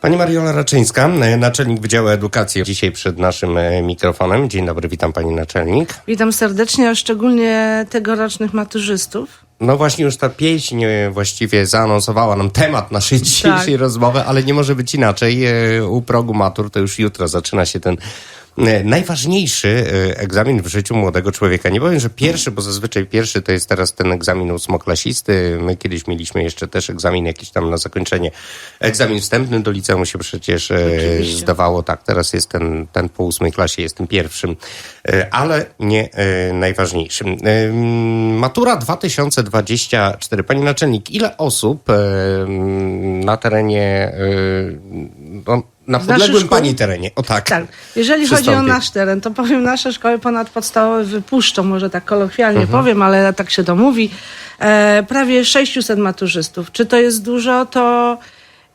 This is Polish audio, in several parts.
Pani Mariola Raczyńska, e, naczelnik Wydziału Edukacji, dzisiaj przed naszym e, mikrofonem. Dzień dobry, witam pani naczelnik. Witam serdecznie, a szczególnie tegorocznych maturzystów. No właśnie już ta pieśń e, właściwie zaanonsowała nam temat naszej dzisiejszej Tak. rozmowy, ale nie może być inaczej. U progu matur to już jutro zaczyna się ten najważniejszy e, egzamin w życiu młodego człowieka. Nie powiem, że pierwszy, bo zazwyczaj pierwszy to jest teraz ten egzamin ósmoklasisty. My kiedyś mieliśmy jeszcze też egzamin jakiś tam na zakończenie. Egzamin wstępny do liceum się przecież e, Oczywiście. zdawało. Tak, teraz jest ten, ten po ósmej klasie, jest tym pierwszym, e, ale nie e, najważniejszym. E, Matura 2024. Pani naczelnik, ile osób e, na terenie, e, no, na podległym pani terenie, o tak, Tak, jeżeli chodzi o nasz teren, to powiem, nasze szkoły ponadpodstawowe wypuszczą, może tak kolokwialnie Mhm. powiem, ale tak się domówi, e, prawie 600 maturzystów. Czy to jest dużo? To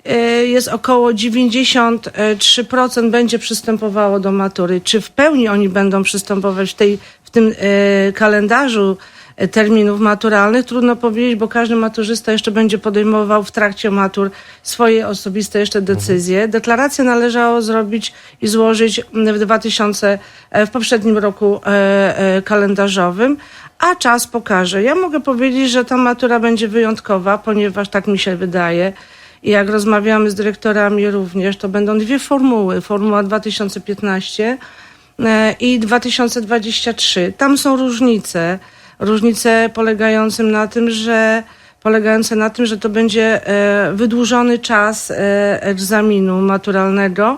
e, jest około 93% będzie przystępowało do matury. Czy w pełni oni będą przystępować w, tej, w tym e, kalendarzu terminów maturalnych? Trudno powiedzieć, bo każdy maturzysta jeszcze będzie podejmował w trakcie matur swoje osobiste jeszcze decyzje. Deklarację należało zrobić i złożyć w 2000, e, w poprzednim roku e, e, kalendarzowym, a czas pokaże. Ja mogę powiedzieć, że ta matura będzie wyjątkowa, ponieważ tak mi się wydaje. I jak rozmawiamy z dyrektorami również, to będą dwie formuły. Formuła 2015 e, i 2023. Tam są różnice. Różnice polegające na tym, że polegające na tym, że to będzie e, wydłużony czas e, egzaminu maturalnego.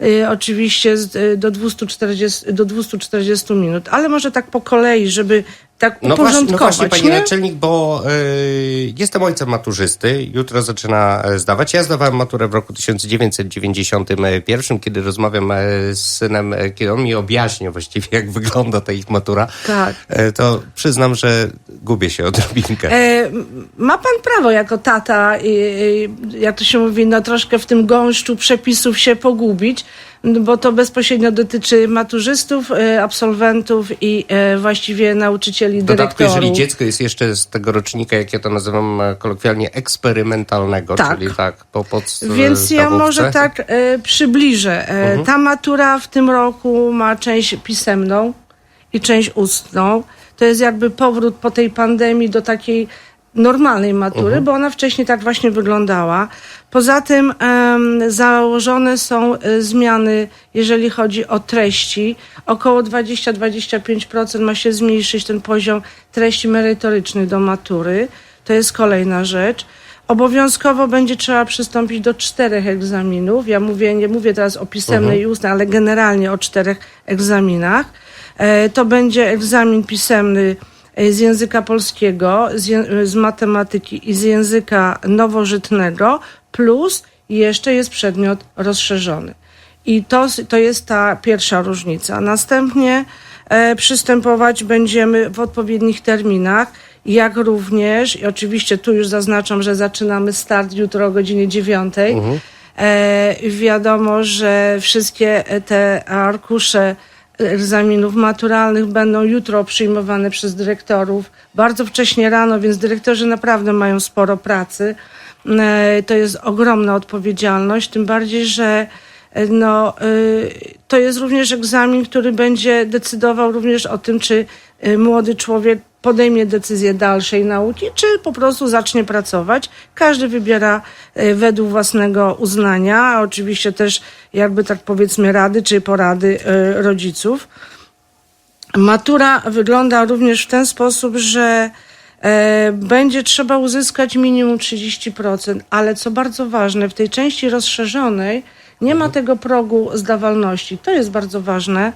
E, Oczywiście do 240, do 240 minut, ale może tak po kolei, żeby tak No właśnie, no uporządkować. właśnie, pani nie? naczelnik, bo y, jestem ojcem maturzysty, jutro zaczyna e, zdawać. Ja zdawałem maturę w roku 1991, kiedy rozmawiam e, z synem, e, kiedy on mi objaśnił właściwie, jak wygląda ta ich matura, Tak. to przyznam, że gubię się odrobinkę. E, ma pan prawo jako tata, i, i, jak to się mówi, no troszkę w tym gąszczu przepisów się pogubić, bo to bezpośrednio dotyczy maturzystów, e, absolwentów i e, właściwie nauczycieli, W dodatku, dyrektorów. jeżeli dziecko jest jeszcze z tego rocznika, jak ja to nazywam e, kolokwialnie, eksperymentalnego, Tak. czyli tak, po podstawówce. Więc ja może tak przybliżę. E, Ta matura w tym roku ma część pisemną i część ustną. To jest jakby powrót po tej pandemii do takiej normalnej matury, bo ona wcześniej tak właśnie wyglądała. Poza tym em, założone są e, zmiany, jeżeli chodzi o treści. Około 20-25% ma się zmniejszyć ten poziom treści merytorycznych do matury. To jest kolejna rzecz. Obowiązkowo będzie trzeba przystąpić do czterech egzaminów. Ja mówię, nie mówię teraz o pisemnej i ustnej, ale generalnie o czterech egzaminach. E, To będzie egzamin pisemny z języka polskiego, z, je- z matematyki i z języka nowożytnego, plus jeszcze jest przedmiot rozszerzony. I to, to jest ta pierwsza różnica. Następnie e, przystępować będziemy w odpowiednich terminach, jak również, i oczywiście tu już zaznaczam, że zaczynamy start jutro o godzinie 9. E, wiadomo, że wszystkie te arkusze egzaminów maturalnych będą jutro przyjmowane przez dyrektorów bardzo wcześnie rano, więc dyrektorzy naprawdę mają sporo pracy. E, To jest ogromna odpowiedzialność, tym bardziej, że e, no, y, to jest również egzamin, który będzie decydował również o tym, czy młody człowiek podejmie decyzję dalszej nauki, czy po prostu zacznie pracować. Każdy wybiera y, według własnego uznania, a oczywiście też jakby tak powiedzmy rady czy porady y, rodziców. Matura wygląda również w ten sposób, że e, będzie trzeba uzyskać minimum 30%, ale co bardzo ważne, w tej części rozszerzonej nie ma tego progu zdawalności. To jest bardzo ważne, e,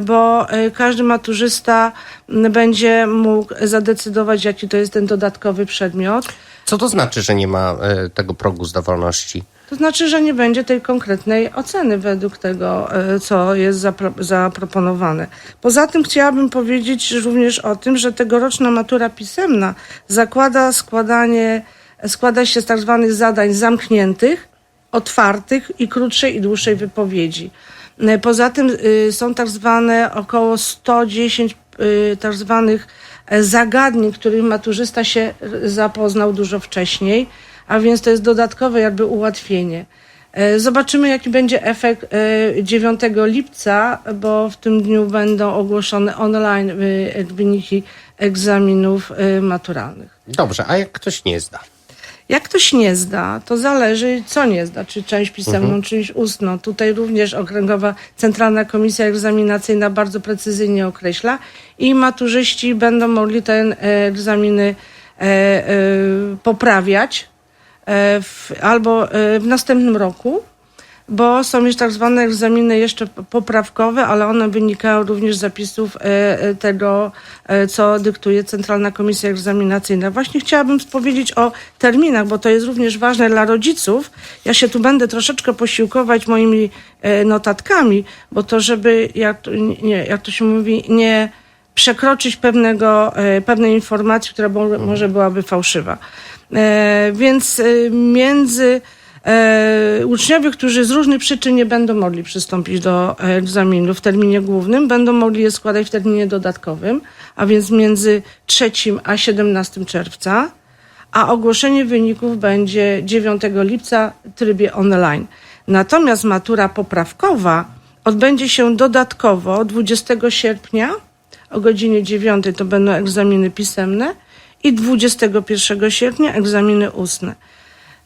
bo e, każdy maturzysta będzie mógł zadecydować, jaki to jest ten dodatkowy przedmiot. Co to znaczy, że nie ma e, tego progu zdawalności? To znaczy, że nie będzie tej konkretnej oceny według tego, e, co jest zapro- zaproponowane. Poza tym chciałabym powiedzieć również o tym, że tegoroczna matura pisemna zakłada składanie, składa się z tak zwanych zadań zamkniętych, otwartych i krótszej i dłuższej wypowiedzi. E, Poza tym y, są tak zwane około 110 y, tak zwanych e, zagadnień, których maturzysta się zapoznał dużo wcześniej, a więc to jest dodatkowe jakby ułatwienie. E, Zobaczymy, jaki będzie efekt e, 9 lipca, bo w tym dniu będą ogłoszone online wyniki egzaminów maturalnych. Dobrze, a jak ktoś nie zda? Jak ktoś nie zda, to zależy, co nie zda, czy część pisemną, czy ustną. Tutaj również Okręgowa Centralna Komisja Egzaminacyjna bardzo precyzyjnie określa i maturzyści będą mogli te e, egzaminy e, e, poprawiać w, albo w następnym roku, bo są już tak zwane egzaminy jeszcze poprawkowe, ale one wynikają również z zapisów e, e, tego, e, co dyktuje Centralna Komisja Egzaminacyjna. Właśnie chciałabym powiedzieć o terminach, bo to jest również ważne dla rodziców. Ja się tu będę troszeczkę posiłkować moimi notatkami, bo to, żeby, jak, to- nie, jak to się mówi, nie przekroczyć pewnego, pewnej informacji, która bo, może byłaby fałszywa. Więc między e, uczniowie, którzy z różnych przyczyn nie będą mogli przystąpić do e, egzaminu w terminie głównym, będą mogli je składać w terminie dodatkowym, a więc między 3 a 17 czerwca, a ogłoszenie wyników będzie 9 lipca w trybie online. Natomiast matura poprawkowa odbędzie się dodatkowo 20 sierpnia o godzinie 9 to będą egzaminy pisemne i 21 sierpnia egzaminy ustne.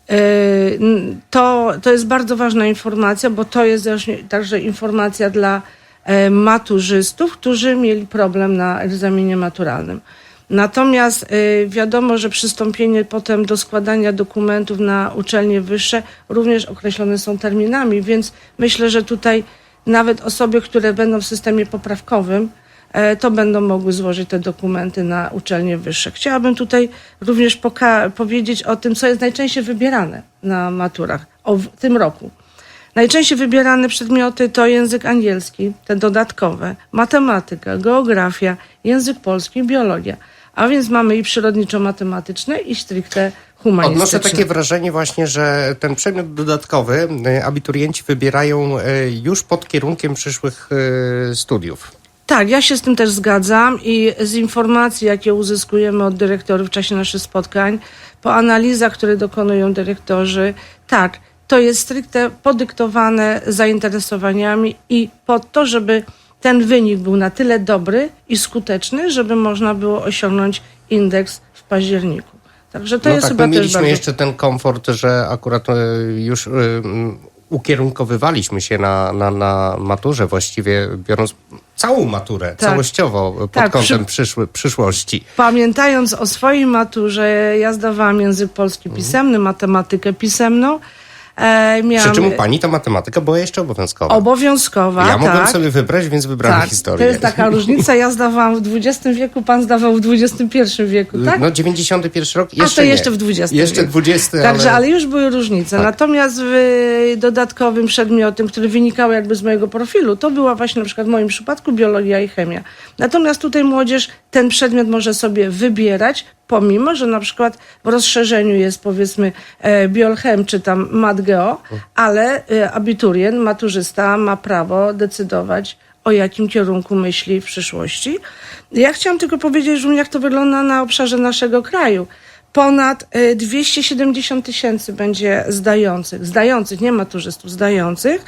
N- To, to jest bardzo ważna informacja, bo to jest także informacja dla e, maturzystów, którzy mieli problem na egzaminie maturalnym. Natomiast y, wiadomo, że przystąpienie potem do składania dokumentów na uczelnie wyższe również określone są terminami, więc myślę, że tutaj nawet osoby, które będą w systemie poprawkowym, to będą mogły złożyć te dokumenty na uczelnie wyższe. Chciałabym tutaj również powiedzieć o tym, co jest najczęściej wybierane na maturach o, w tym roku. Najczęściej wybierane przedmioty to język angielski, te dodatkowe, matematyka, geografia, język polski, biologia. A więc mamy i przyrodniczo-matematyczne, i stricte humanistyczne. Odnoszę takie wrażenie właśnie, że ten przedmiot dodatkowy y, abiturienci wybierają y, już pod kierunkiem przyszłych studiów. Tak, ja się z tym też zgadzam i z informacji, jakie uzyskujemy od dyrektorów w czasie naszych spotkań, po analizach, które dokonują dyrektorzy, tak, to jest stricte podyktowane zainteresowaniami i po to, żeby ten wynik był na tyle dobry i skuteczny, żeby można było osiągnąć indeks w październiku. Także to no jest tak, chyba my mieliśmy bardzo... jeszcze ten komfort, że akurat y, już mm, ukierunkowywaliśmy się na, na, na maturze, właściwie biorąc całą maturę, Tak. całościowo pod Tak, kątem przy- przyszły, przyszłości. Pamiętając o swojej maturze, ja zdawałam język polski pisemny, matematykę pisemną. E, miałam Przy czym u pani ta matematyka była jeszcze obowiązkowa. obowiązkowa, ja mogłem tak. sobie wybrać, więc wybrałem tak, historię. to jest taka różnica. Ja zdawałam w XX wieku, pan zdawał w XXI wieku, tak? No 91 rok, A jeszcze to nie. jeszcze w XX Jeszcze wieku. 20, Także, ale... ale... już były różnice. Tak. Natomiast w y, dodatkowym przedmiotem, który wynikał jakby z mojego profilu, to była właśnie na przykład w moim przypadku biologia i chemia. Natomiast tutaj młodzież ten przedmiot może sobie wybierać, pomimo, że na przykład w rozszerzeniu jest powiedzmy e, biolchem czy tam matgeo, ale e, abiturient, maturzysta ma prawo decydować o jakim kierunku myśli w przyszłości. Ja chciałam tylko powiedzieć, że jak to wygląda na obszarze naszego kraju. Ponad e, 270 tysięcy będzie zdających, zdających, nie maturzystów, zdających.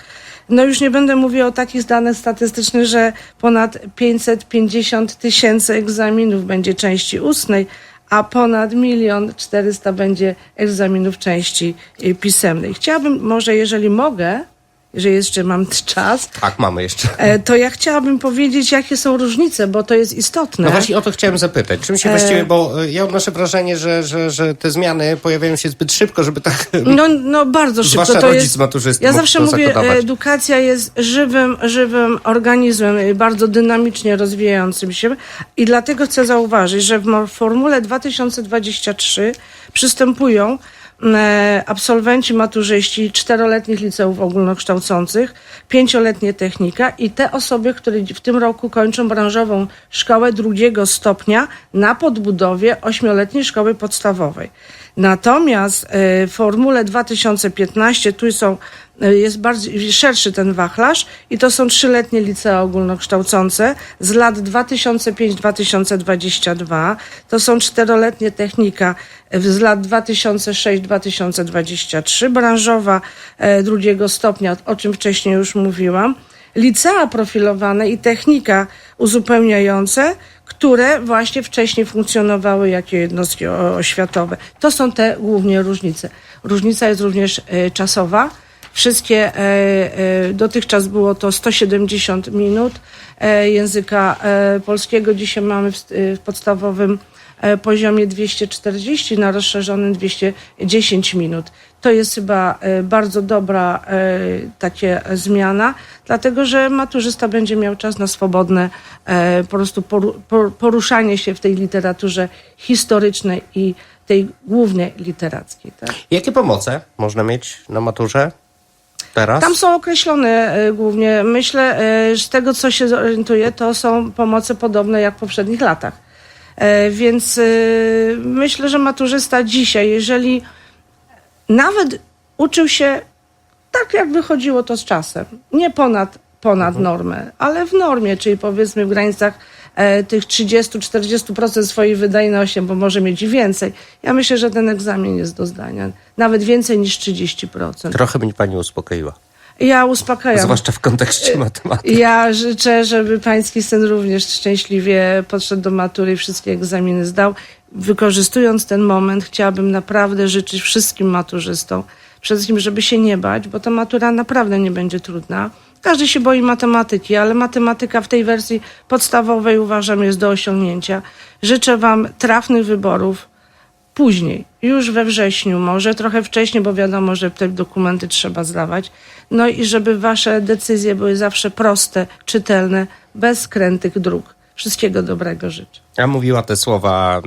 No już nie będę mówiła o takich danych statystycznych, że ponad 550 tysięcy egzaminów będzie części ustnej, a ponad milion 400 będzie egzaminów części y, pisemnej. Chciałabym może, jeżeli mogę, jeżeli jeszcze mam czas, Tak, mamy jeszcze. e, to ja chciałabym powiedzieć, jakie są różnice, bo to jest istotne. No właśnie o to chciałem zapytać. Czym się E- właściwie, bo y, ja odnoszę wrażenie, że, że, że te zmiany pojawiają się zbyt szybko, żeby tak... No, no bardzo szybko. Zwłaszcza to rodzic jest, maturzysty Ja mógł zawsze to mówię, zakodować. edukacja jest żywym, żywym organizmem, y, bardzo dynamicznie rozwijającym się i dlatego chcę zauważyć, że w formule 2023 przystępują e, absolwenci maturzyści czteroletnich liceów ogólnokształcących, pięcioletnie technika i te osoby, które w tym roku kończą branżową szkołę drugiego stopnia na podbudowie ośmioletniej szkoły podstawowej. Natomiast e, w formule 2015 tu są e, jest bardziej szerszy ten wachlarz i to są trzyletnie licea ogólnokształcące z lat 2005-2022. To są czteroletnie technika e, z lat 2006-2023, branżowa drugiego stopnia, o czym wcześniej już mówiłam licea profilowane i technika uzupełniające, które właśnie wcześniej funkcjonowały jako jednostki oświatowe. To są te głównie różnice. Różnica jest również e, czasowa. Wszystkie, e, e, dotychczas było to 170 minut języka polskiego. Dzisiaj mamy w, st- w podstawowym poziomie 240, na rozszerzonym 210 minut. To jest chyba e, bardzo dobra e, takie zmiana, dlatego że maturzysta będzie miał czas na swobodne e, po prostu poru, por- poruszanie się w tej literaturze historycznej i tej głównej literackiej. Tak? Jakie pomoce można mieć na maturze teraz? Tam są określone e, głównie, myślę, e, z tego co się zorientuję, to są pomoce podobne jak w poprzednich latach. E, Więc e, myślę, że maturzysta dzisiaj, jeżeli nawet uczył się tak, jak wychodziło to z czasem, nie ponad, ponad normę, ale w normie, czyli powiedzmy w granicach e, tych 30-40% swojej wydajności, bo może mieć i więcej. Ja myślę, że ten egzamin jest do zdania. Nawet więcej niż 30%. Trochę mnie pani uspokoiła. Ja uspokajam. Zwłaszcza w kontekście matematyki. Ja życzę, żeby pański syn również szczęśliwie podszedł do matury i wszystkie egzaminy zdał. Wykorzystując ten moment, chciałabym naprawdę życzyć wszystkim maturzystom, przede wszystkim, żeby się nie bać, bo ta matura naprawdę nie będzie trudna. Każdy się boi matematyki, ale matematyka w tej wersji podstawowej uważam jest do osiągnięcia. Życzę Wam trafnych wyborów później, już we wrześniu, może trochę wcześniej, bo wiadomo, że te dokumenty trzeba zdawać. No i żeby wasze decyzje były zawsze proste, czytelne, bez skrętych dróg. Wszystkiego dobrego życzę. A mówiła te słowa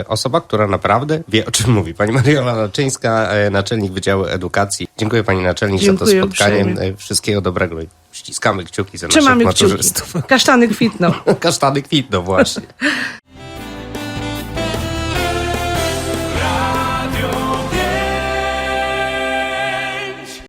y, osoba, która naprawdę wie, o czym mówi. Pani Mariola Naczyńska, y, naczelnik Wydziału Edukacji. Dziękuję pani naczelnik Dziękuję za to spotkanie. uprzejmie. Y, Wszystkiego dobrego ściskamy kciuki za Trzymamy naszych kciuki. maturzystów. Kasztany kwitną. Kasztany kwitną właśnie.